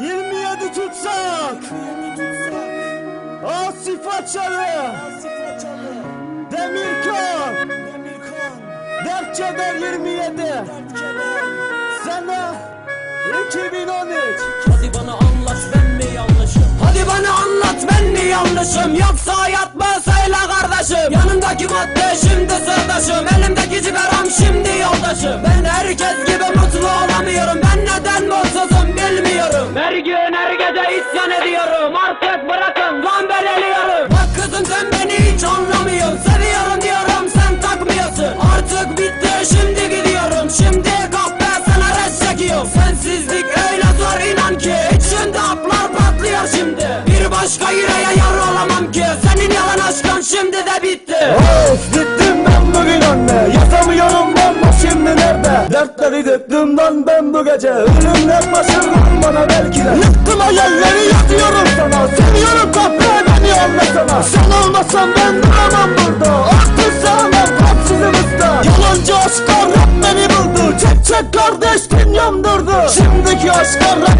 27 tutsak. Asif Açarı Demirkan Dert Keder 27 Sene 2013 Hadi bana anlat ben mi yanlışım? Hadi bana anlat ben mi yanlışım? Yoksa hayat mı söyle kardeşim. Yanımdaki madde şimdi sırdaşım Sensizlik öyle zor inan ki. İçimde haplar patlıyor şimdi. Bir başka yüreğe yar olamam ki. Senin yalan aşkın şimdi de bitti. Of gittim ben bugün anne. Yatamıyorum bomba şimdi nerede? Dertleri döktüm lan ben bu gece. Ölümle başımdan bana belki de. Yıktım hayalleri yatıyorum sana. Seviyorum kahve beni anlasana Sen olmasan ben duramam burada. Artık sağlam tatsızımızda Yalancı aşklar beni buldu Çek çek kardeş dünyam durdu Şimdiki aşklar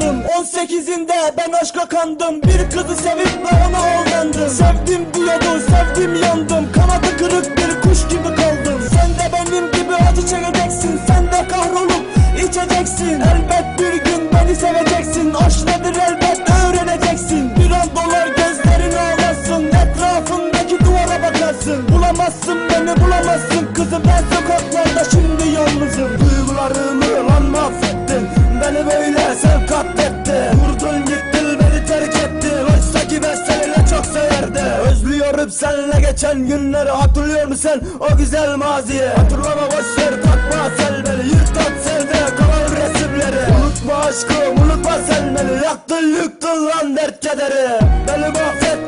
kaldım 18'inde ben aşka kandım. Bir kızı sevip de ona aldandım Sevdim diyordu sevdim yandım. Kanadı kırık bir kuş gibi kaldım. Sen de benim gibi acı çekeceksin. Sen de kahrolup içeceksin. Elbet bir gün beni seveceksin. Aşk nedir elbet öğreneceksin. Bir an dolar gözlerin ağlasın. Etrafındaki duvara bakarsın. Bulamazsın beni bulamazsın. Kızım ben Seninle geçen günleri Hatırlıyor musun? Sen o güzel maziyi Hatırlama boşver takma sen beni Yırt at sevde kalan resimleri. Unutma aşkım unutma sen beni Yaktın yıktın lan dert kederi. Beni mahvettin